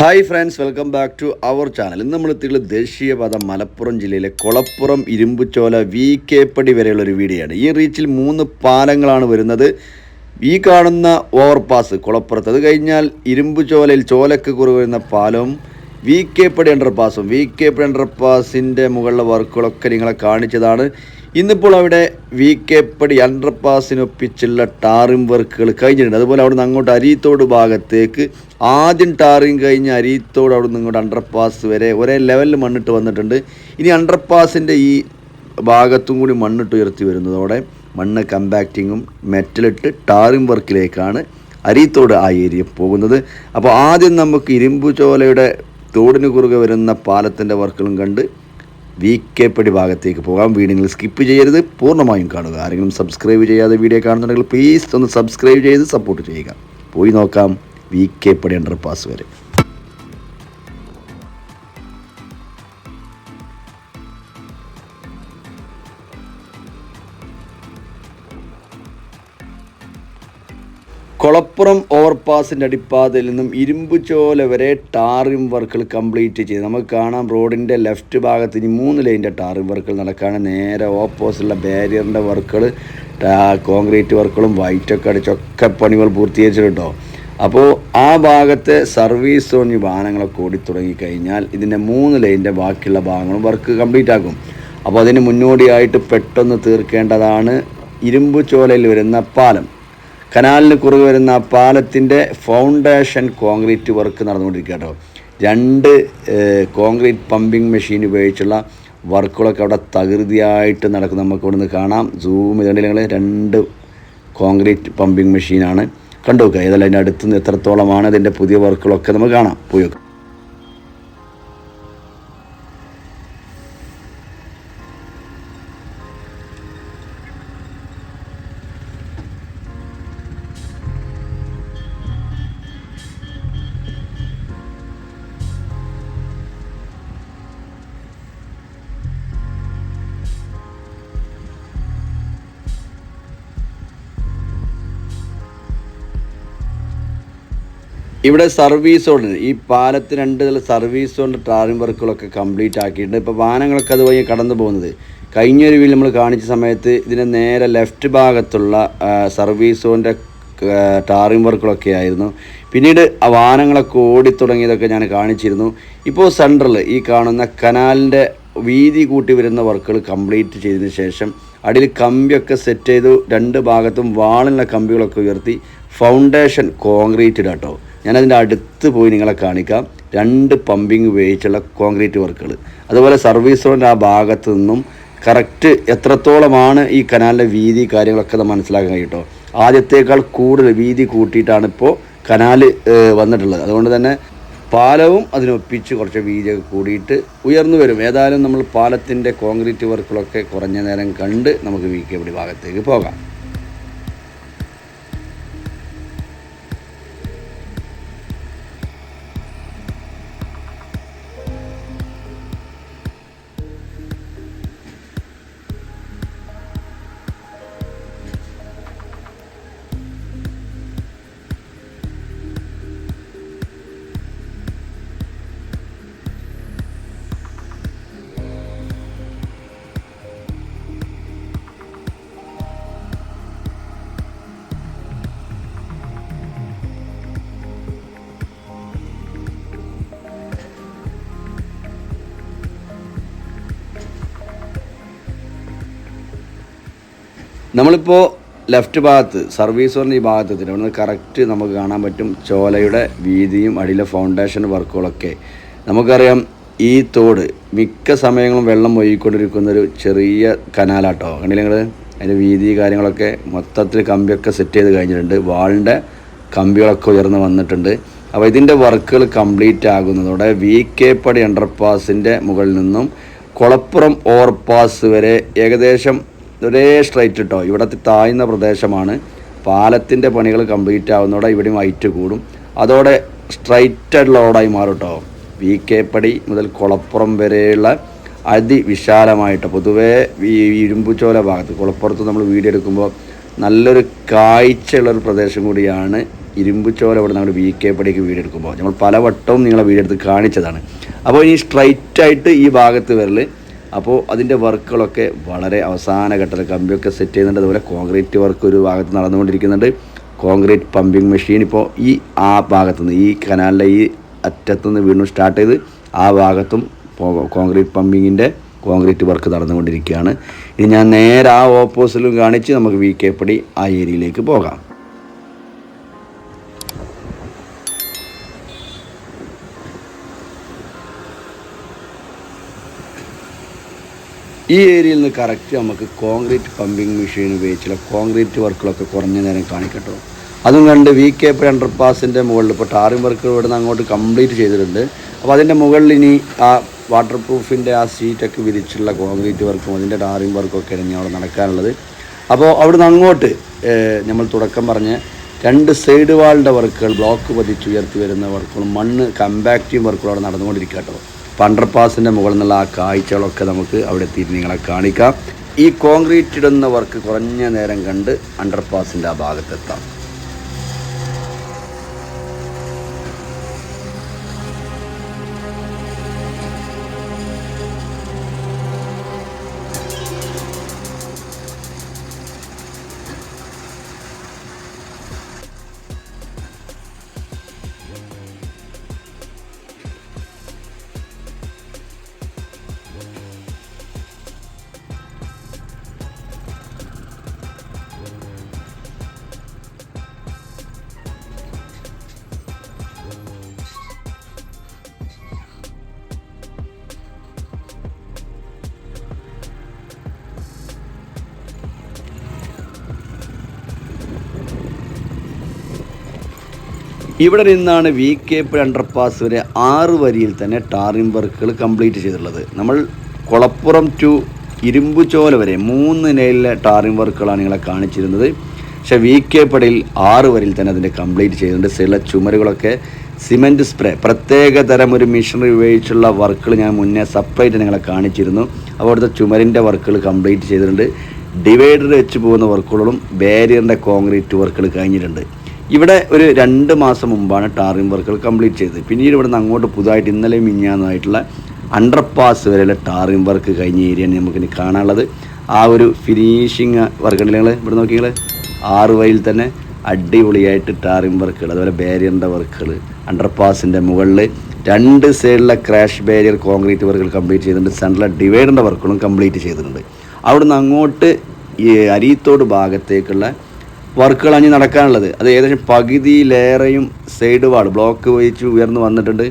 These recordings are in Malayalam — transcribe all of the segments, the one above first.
Hi friends welcome back to our channel ഇന്ന് നമ്മൾ എത്തിയുള്ള ദേശീയപാത മലപ്പുറം ജില്ലയിലെ കൊളപ്പുറം ഇരുമ്പുചോല വി കെ പടി വരെയുള്ള ഒരു വീഡിയോയാണ്. ഈ റീച്ചിൽ മൂന്ന് പാലങ്ങളാണ് വരുന്നത്. ഈ കാണുന്ന ഓവർപാസ് കുളപ്പുറത്ത്. അത് കഴിഞ്ഞാൽ ഇരുമ്പുചോലയിൽ ചോലക്ക് കുറവ് വരുന്ന പാലവും വി കെ പടി അണ്ടർപാസും വി കെ പടി അണ്ടർപാസിന്റെ മുകളിലെ വർക്കുകളൊക്കെ നിങ്ങളെ കാണിച്ചതാണ്. ഇന്നിപ്പോൾ അവിടെ വി കെ പടി അണ്ടർപാസിനൊപ്പിച്ചുള്ള ടാറിംഗ് വർക്കുകൾ കഴിഞ്ഞിട്ടുണ്ട്. അതുപോലെ അവിടെ നിന്ന് അങ്ങോട്ട് അരീത്തോട് ഭാഗത്തേക്ക് ആദ്യം ടാറിങ് കഴിഞ്ഞ് അരീത്തോട് അവിടെ നിന്ന് ഇങ്ങോട്ട് അണ്ടർപാസ് വരെ ഒരേ ലെവലിൽ മണ്ണിട്ട് വന്നിട്ടുണ്ട്. ഇനി അണ്ടർപാസിന്റെ ഈ ഭാഗത്തും കൂടി മണ്ണിട്ട് ഉയർത്തി വരുന്നതോടെ മണ്ണ് കമ്പാക്റ്റിങ്ങും മെറ്റലിട്ട് ടാറിംഗ് വർക്കിലേക്കാണ് അരീത്തോട് ആ ഏരിയ പോകുന്നത്. അപ്പോൾ ആദ്യം നമുക്ക് ഇരുമ്പു ചോലയുടെ തോടിന് കുറുകെ വരുന്ന പാലത്തിന്റെ വർക്കുകളും കണ്ട് വി കെ പടി ഭാഗത്തേക്ക് പോകാം. വീഡിയോകൾ സ്കിപ്പ് ചെയ്യരുത്. പൂർണമായും കാണുക. ആരെങ്കിലും സബ്സ്ക്രൈബ് ചെയ്യാതെ വീഡിയോ കാണുന്നുണ്ടെങ്കിൽ പ്ലീസ് ഒന്ന് സബ്സ്ക്രൈബ് ചെയ്ത് സപ്പോർട്ട് ചെയ്യുക. പോയി നോക്കാം വി കെ പടി അണ്ടർ പാസ് വരെ. കൊളപ്പുറം ഓവർപാസിന്റെ അടിപ്പാതയിൽ നിന്നും ഇരുമ്പുചോല വരെ ടാറിംഗ് വർക്കുകൾ കംപ്ലീറ്റ് ചെയ്ത്. നമുക്ക് കാണാം റോഡിന്റെ ലെഫ്റ്റ് ഭാഗത്ത് ഇനി മൂന്ന് ലൈന്റെ ടാറിംഗ് വർക്കുകൾ നടക്കുകയാണ് നേരെ ഓപ്പോസിറ്റുള്ള ബാരിയറിന്റെ വർക്കുകൾ കോൺക്രീറ്റ് വർക്കുകളും വൈറ്റൊക്കെ അടിച്ചൊക്കെ പണികൾ പൂർത്തീകരിച്ചിട്ടുണ്ടോ? അപ്പോൾ ആ ഭാഗത്തെ സർവീസ് തുടങ്ങി വാഹനങ്ങളൊക്കെ ഓടി കഴിഞ്ഞാൽ ഇതിന്റെ മൂന്ന് ലൈന്റെ ബാക്കിയുള്ള ഭാഗങ്ങളും വർക്ക് കംപ്ലീറ്റ് ആക്കും അപ്പോൾ അതിന് മുന്നോടിയായിട്ട് പെട്ടെന്ന് തീർക്കേണ്ടതാണ് ഇരുമ്പുചോലയിൽ വരുന്ന പാലം. കനാലിന് കുറുകെ വരുന്ന പാലത്തിന്റെ ഫൗണ്ടേഷൻ കോൺക്രീറ്റ് വർക്ക് നടന്നുകൊണ്ടിരിക്കുക കേട്ടോ. രണ്ട് കോൺക്രീറ്റ് പമ്പിംഗ് മെഷീൻ ഉപയോഗിച്ചുള്ള വർക്കുകളൊക്കെ അവിടെ തകൃതിയായിട്ട് നടക്കും നമുക്ക് ഇവിടെ നിന്ന് കാണാം സൂം നിങ്ങൾ രണ്ട് കോൺക്രീറ്റ് പമ്പിംഗ് മെഷീനാണ് കണ്ടു നോക്കുക ഏതായാലും അതിന്റെ അടുത്ത് നിന്ന് എത്രത്തോളമാണ് അതിന്റെ പുതിയ വർക്കുകളൊക്കെ നമുക്ക് കാണാം. പോയി ഇവിടെ സർവീസ് റോഡ് ഈ പാലത്തിന് രണ്ട് സർവീസ് റോഡിന്റെ ടാറിംഗ് വർക്കുകളൊക്കെ കംപ്ലീറ്റ് ആക്കിയിട്ടുണ്ട്. ഇപ്പോൾ വാഹനങ്ങളൊക്കെ അതുവഴി കടന്നു പോകുന്നത്. കഴിഞ്ഞൊരു വീൽ നമ്മൾ കാണിച്ച സമയത്ത് ഇതിന്റെ നേരെ ലെഫ്റ്റ് ഭാഗത്തുള്ള സർവീസ് ഓണിന്റെ ടാറിംഗ് വർക്കുകളൊക്കെ ആയിരുന്നു. പിന്നീട് ആ വാഹനങ്ങളൊക്കെ ഓടിത്തുടങ്ങിയതൊക്കെ ഞാൻ കാണിച്ചിരുന്നു. ഇപ്പോൾ സെൻട്രൽ ഈ കാണുന്ന കനാലിന്റെ വീതി കൂട്ടി വരുന്ന വർക്കുകൾ കംപ്ലീറ്റ് ചെയ്തതിന് ശേഷം അടിയിൽ കമ്പിയൊക്കെ സെറ്റ് ചെയ്തു. രണ്ട് ഭാഗത്തും വാളിനുള്ള കമ്പികളൊക്കെ ഉയർത്തി. ഫൗണ്ടേഷൻ കോൺക്രീറ്റ് കേട്ടോ ഞാനതിന്റെ അടുത്ത് പോയി നിങ്ങളെ കാണിക്കാം. രണ്ട് പമ്പിങ് ഉപയോഗിച്ചുള്ള കോൺക്രീറ്റ് വർക്കുകൾ അതുപോലെ സർവീസ് റോഡിന്റെ ആ ഭാഗത്ത് നിന്നും കറക്റ്റ് എത്രത്തോളമാണ് ഈ കനാലിന്റെ വീതി കാര്യങ്ങളൊക്കെ നമ്മൾ മനസ്സിലാക്കാൻ കഴിയും ആദ്യത്തേക്കാൾ കൂടുതൽ വീതി കൂട്ടിയിട്ടാണ് ഇപ്പോൾ കനാൽ വന്നിട്ടുള്ളത്. അതുകൊണ്ട് തന്നെ പാലവും അതിനൊപ്പിച്ച് കുറച്ച് വീതിയൊക്കെ കൂടിയിട്ട് ഉയർന്നു വരും. ഏതായാലും നമ്മൾ പാലത്തിന്റെ കോൺക്രീറ്റ് വർക്കുകളൊക്കെ കുറഞ്ഞ നേരം കണ്ട് നമുക്ക് വി കെ ഭാഗത്തേക്ക് പോകാം. നമ്മളിപ്പോൾ ലെഫ്റ്റ് ഭാഗത്ത് സർവീസ് പറഞ്ഞ ഈ ഭാഗത്ത് നിന്ന് കറക്റ്റ് നമുക്ക് കാണാൻ പറ്റും ചോലയുടെ വീതിയും അടിയിലെ ഫൗണ്ടേഷൻ വർക്കുകളൊക്കെ. നമുക്കറിയാം ഈ തോട് മിക്ക സമയങ്ങളും വെള്ളം ഒഴുകിക്കൊണ്ടിരിക്കുന്ന ഒരു ചെറിയ കനാലാട്ടോ. കണ്ടില്ല നിങ്ങൾ അതിന്റെ വീതി കാര്യങ്ങളൊക്കെ മൊത്തത്തിൽ കമ്പിയൊക്കെ സെറ്റ് ചെയ്ത് കഴിഞ്ഞിട്ടുണ്ട്. വാളിന്റെ കമ്പികളൊക്കെ ഉയർന്ന് വന്നിട്ടുണ്ട്. അപ്പോൾ ഇതിന്റെ വർക്കുകൾ കംപ്ലീറ്റ് ആകുന്നതോടെ വി കെ പടി അണ്ടർപാസിന്റെ മുകളിൽ നിന്നും കുളപ്പുറം ഓവർപാസ് വരെ ഏകദേശം ഒരേ സ്ട്രൈറ്റ് കേട്ടോ ഇവിടത്തെ താഴ്ന്ന പ്രദേശമാണ്. പാലത്തിന്റെ പണികൾ കംപ്ലീറ്റ് ആവുന്നതോടെ ഇവിടെയും ഹൈറ്റ് കൂടും. അതോടെ സ്ട്രൈറ്റ് ലോഡായി മാറും കേട്ടോ വി കെ പടി മുതൽ കുളപ്പുറം വരെയുള്ള അതിവിശാലമായിട്ട് പൊതുവേ ഈ ഇരുമ്പുചോല ഭാഗത്ത് കുളപ്പുറത്ത് നമ്മൾ വീഡിയോ എടുക്കുമ്പോൾ നല്ലൊരു കാഴ്ചയുള്ളൊരു പ്രദേശം കൂടിയാണ് ഇരുമ്പുചോല ഇവിടെ നമ്മൾ വി കെ പടിക്ക് വീടെടുക്കുമ്പോൾ നമ്മൾ പലവട്ടവും നിങ്ങളെ വീടെടുത്ത് കാണിച്ചതാണ്. അപ്പോൾ ഇനി സ്ട്രൈറ്റായിട്ട് ഈ ഭാഗത്ത് വരൽ അപ്പോൾ അതിന്റെ വർക്കുകളൊക്കെ വളരെ അവസാന ഘട്ടത്തിൽ കമ്പിയൊക്കെ സെറ്റ് ചെയ്യുന്നുണ്ട്. അതുപോലെ കോൺക്രീറ്റ് വർക്ക് ഒരു ഭാഗത്ത് നടന്നുകൊണ്ടിരിക്കുന്നുണ്ട്. കോൺക്രീറ്റ് പമ്പിങ് മെഷീൻ ഇപ്പോൾ ഈ ആ ഭാഗത്തുനിന്ന് ഈ കനാലിലെ ഈ അറ്റത്തുനിന്ന് വീണ്ടും സ്റ്റാർട്ട് ചെയ്ത് ആ ഭാഗത്തും കോൺക്രീറ്റ് പമ്പിങ്ങിന്റെ കോൺക്രീറ്റ് വർക്ക് നടന്നുകൊണ്ടിരിക്കുകയാണ്. ഇനി ഞാൻ നേരെ ആ ഓപ്പോസിലും കാണിച്ച് നമുക്ക് വി കെ പടി ആ ഏരിയയിലേക്ക് പോകാം. ഈ ഏരിയയിൽ നിന്ന് കറക്റ്റ് നമുക്ക് കോൺക്രീറ്റ് പമ്പിങ് മെഷീൻ ഉപയോഗിച്ചുള്ള കോൺക്രീറ്റ് വർക്കുകളൊക്കെ കുറഞ്ഞ നേരം കാണിക്കട്ടോ. അതും കണ്ട് വി കെ പി അണ്ടർപാസിന്റെ മുകളിൽ ഇപ്പോൾ ടാറിംഗ് വർക്ക് ഇവിടെ നിന്ന് അങ്ങോട്ട് കംപ്ലീറ്റ് ചെയ്തിട്ടുണ്ട്. അപ്പോൾ അതിന്റെ മുകളിൽ ഇനി ആ വാട്ടർ പ്രൂഫിന്റെ ആ സീറ്റൊക്കെ വിരിച്ചുള്ള കോൺക്രീറ്റ് വർക്കും അതിന്റെ ടാറിംഗ് വർക്കും ഒക്കെ ഇനി അവിടെ നടക്കാനുള്ളത്. അപ്പോൾ അവിടുന്ന് അങ്ങോട്ട് നമ്മൾ തുടക്കം പറഞ്ഞ് രണ്ട് സൈഡ് വാളിന്റെ വർക്കുകൾ ബ്ലോക്ക് പതിച്ചുയർത്തി വരുന്ന വർക്കുകളും മണ്ണ് കമ്പാക്റ്റീവ് വർക്കുകളും അവിടെ നടന്നുകൊണ്ടിരിക്കുക കേട്ടോ. അപ്പോൾ അണ്ടർപാസിന്റെ മുകളിൽ നിന്നുള്ള ആ കാഴ്ചകളൊക്കെ നമുക്ക് അവിടെ എത്തിയിട്ട് നിങ്ങളെ കാണിക്കാം. ഈ കോൺക്രീറ്റ് ഇടുന്ന വർക്ക് കുറഞ്ഞ നേരം കണ്ട് അണ്ടർപാസിന്റെ ആ ഭാഗത്തെത്താം. ഇവിടെ നിന്നാണ് വി കെ പി അണ്ടർപാസ് വരെ ആറ് വരിയിൽ തന്നെ ടാറിംഗ് വർക്കുകൾ കംപ്ലീറ്റ് ചെയ്തിട്ടുള്ളത്. നമ്മൾ കുളപ്പുറം ടു ഇരുമ്പുചോല വരെ മൂന്ന് നിലയിലെ ടാറിംഗ് വർക്കുകളാണ് നിങ്ങളെ കാണിച്ചിരുന്നത്. പക്ഷേ വി കെ പടിയിൽ ആറ് വരിയിൽ തന്നെ അതിന്റെ കംപ്ലീറ്റ് ചെയ്തിട്ടുണ്ട്. ചില ചുമരുകളൊക്കെ സിമെന്റ് സ്പ്രേ പ്രത്യേക തരം ഒരു മെഷീനറി ഉപയോഗിച്ചുള്ള വർക്കുകൾ ഞാൻ മുന്നേ സെപ്പറേറ്റ് നിങ്ങളെ കാണിച്ചിരുന്നു. അപ്പോൾ അവിടുത്തെ ചുമരിന്റെ വർക്കുകൾ കംപ്ലീറ്റ് ചെയ്തിട്ടുണ്ട്. ഡിവൈഡർ വെച്ച് പോകുന്ന വർക്കുകളും ബാരിയറിന്റെ കോൺക്രീറ്റ് വർക്കുകൾ കഴിഞ്ഞിട്ടുണ്ട്. ഇവിടെ ഒരു രണ്ട് മാസം മുമ്പാണ് ടാറിംഗ് വർക്കുകൾ കംപ്ലീറ്റ് ചെയ്തത്. പിന്നീട് ഇവിടെ നിന്ന് അങ്ങോട്ട് പുതുതായിട്ട് ഇന്നലെ മിഞ്ഞാന്നായിട്ടുള്ള അണ്ടർപാസ് വരെയുള്ള ടാറിംഗ് വർക്ക് കഴിഞ്ഞ ഏരിയയാണ് നമുക്കിനി കാണാനുള്ളത്. ആ ഒരു ഫിനിഷിങ് വർക്ക് ഉണ്ടല്ലേ നിങ്ങൾ ഇവിടെ നോക്കിയാൽ ആറ് വയൽ തന്നെ അടിപൊളിയായിട്ട് ടാറിംഗ് വർക്കുകൾ അതുപോലെ ബാരിയറിന്റെ വർക്കുകൾ അണ്ടർപാസിന്റെ മുകളിൽ രണ്ട് സൈഡിലെ ക്രാഷ് ബാരിയർ കോൺക്രീറ്റ് വർക്കുകൾ കംപ്ലീറ്റ് ചെയ്തിട്ടുണ്ട്. സെൻട്രലിലെ ഡിവൈഡറിന്റെ വർക്കുകളും കംപ്ലീറ്റ് ചെയ്തിട്ടുണ്ട്. അവിടുന്ന് അങ്ങോട്ട് ഈ അരീത്തോട് ഭാഗത്തേക്കുള്ള വർക്കുകളാണ് ഇനി നടക്കാനുള്ളത്. അത് ഏകദേശം പകുതിയിലേറെയും സൈഡ് വാൾ ബ്ലോക്ക് വെച്ച് ഉയർന്നു വന്നിട്ടുണ്ട്.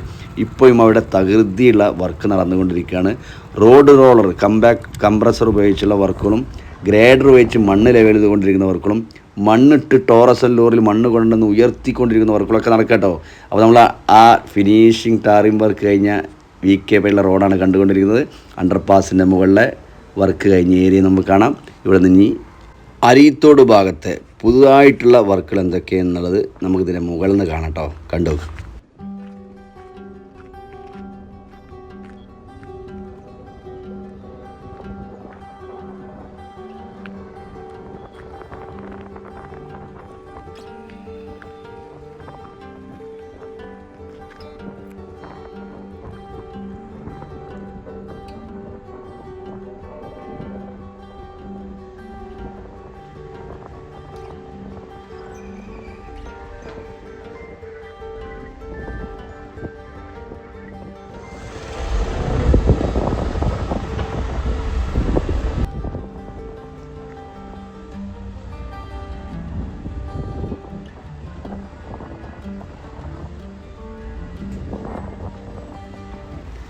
ഇപ്പോഴും അവിടെ തകൃതിയുള്ള വർക്ക് നടന്നുകൊണ്ടിരിക്കുകയാണ്. റോഡ് റോളർ കമ്പാക് കംപ്രസർ ഉപയോഗിച്ചുള്ള വർക്കുകളും ഗ്രേഡർ ഉപയോഗിച്ച് മണ്ണ് ലെവൽ ചെയ്തുകൊണ്ടിരിക്കുന്ന വർക്കുകളും മണ്ണിട്ട് ടോറസൽ ലോറിൽ മണ്ണ് കൊണ്ടുവന്ന് ഉയർത്തിക്കൊണ്ടിരിക്കുന്ന വർക്കുകളൊക്കെ നടക്കട്ടോ. അപ്പോൾ നമ്മൾ ആ ഫിനിഷിങ് ടാറിംഗ് വർക്ക് കഴിഞ്ഞ വി കെ പൈയുള്ള റോഡാണ് കണ്ടുകൊണ്ടിരിക്കുന്നത്. അണ്ടർപാസിന്റെ മുകളിലെ വർക്ക് കഴിഞ്ഞ ഏരിയ നമുക്ക് കാണാം. ഇവിടെ നിന്ന് അരീത്തോട് ഭാഗത്തെ പുതുതായിട്ടുള്ള വർക്കുകൾ എന്തൊക്കെയെന്നുള്ളത് നമുക്കിതിന്റെ മുകളിൽ നിന്ന് കാണാം കേട്ടോ. കണ്ടു?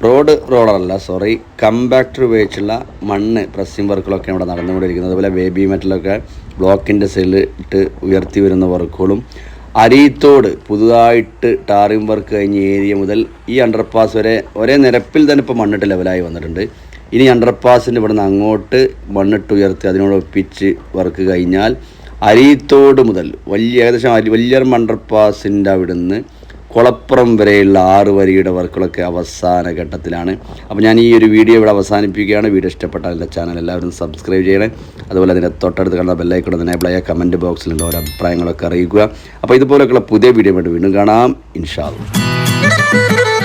റോഡ് റോളറല്ല സോറി കമ്പാക്ടർ ഉപയോഗിച്ചുള്ള മണ്ണ് പ്രസ്സിംഗ് വർക്കുകളൊക്കെ ഇവിടെ നടന്നുകൊണ്ടിരിക്കുന്നത്. അതുപോലെ ബേബി മെറ്റലൊക്കെ ബ്ലോക്കിന്റെ സൈഡിൽ ഇട്ട് ഉയർത്തി വരുന്ന വർക്കുകളും അരീത്തോട് പുതുതായിട്ട് ടാറിംഗ് വർക്ക് കഴിഞ്ഞ ഏരിയ മുതൽ ഈ അണ്ടർപാസ് വരെ ഒരേ നിരപ്പിൽ തന്നെ ഇപ്പോൾ മണ്ണിട്ട് ലെവലായി വന്നിട്ടുണ്ട്. ഇനി അണ്ടർപാസിന്റെ ഇവിടുന്ന് അങ്ങോട്ട് മണ്ണിട്ട് ഉയർത്തി അതിനോട് ഒപ്പിച്ച് വർക്ക് കഴിഞ്ഞാൽ അരീത്തോട് മുതൽ വലിയ ഏകദേശം വലിയ അണ്ടർപാസിന്റെ അവിടെ നിന്ന് കുളപ്പുറം വരെയുള്ള ആറ് വരിയുടെ വർക്കുകളൊക്കെ അവസാന ഘട്ടത്തിലാണ്. അപ്പോൾ ഞാൻ ഈ ഒരു വീഡിയോ ഇവിടെ അവസാനിപ്പിക്കുകയാണ്. വീഡിയോ ഇഷ്ടപ്പെട്ടാൽ എന്റെ ചാനൽ എല്ലാവരും സബ്സ്ക്രൈബ് ചെയ്യണേ. അതുപോലെ അതിന്റെ തൊട്ടടുത്ത് കണ്ട ബെല്ലൈക്കൂടെ തന്നെ പ്ലേ കമന്റ് ബോക്സിലുള്ള ഓരോ അഭിപ്രായങ്ങളൊക്കെ അറിയിക്കുക. അപ്പോൾ ഇതുപോലെയൊക്കെയുള്ള പുതിയ വീഡിയോ വേണ്ടി വീണ്ടും കാണാം. ഇൻഷാല്ല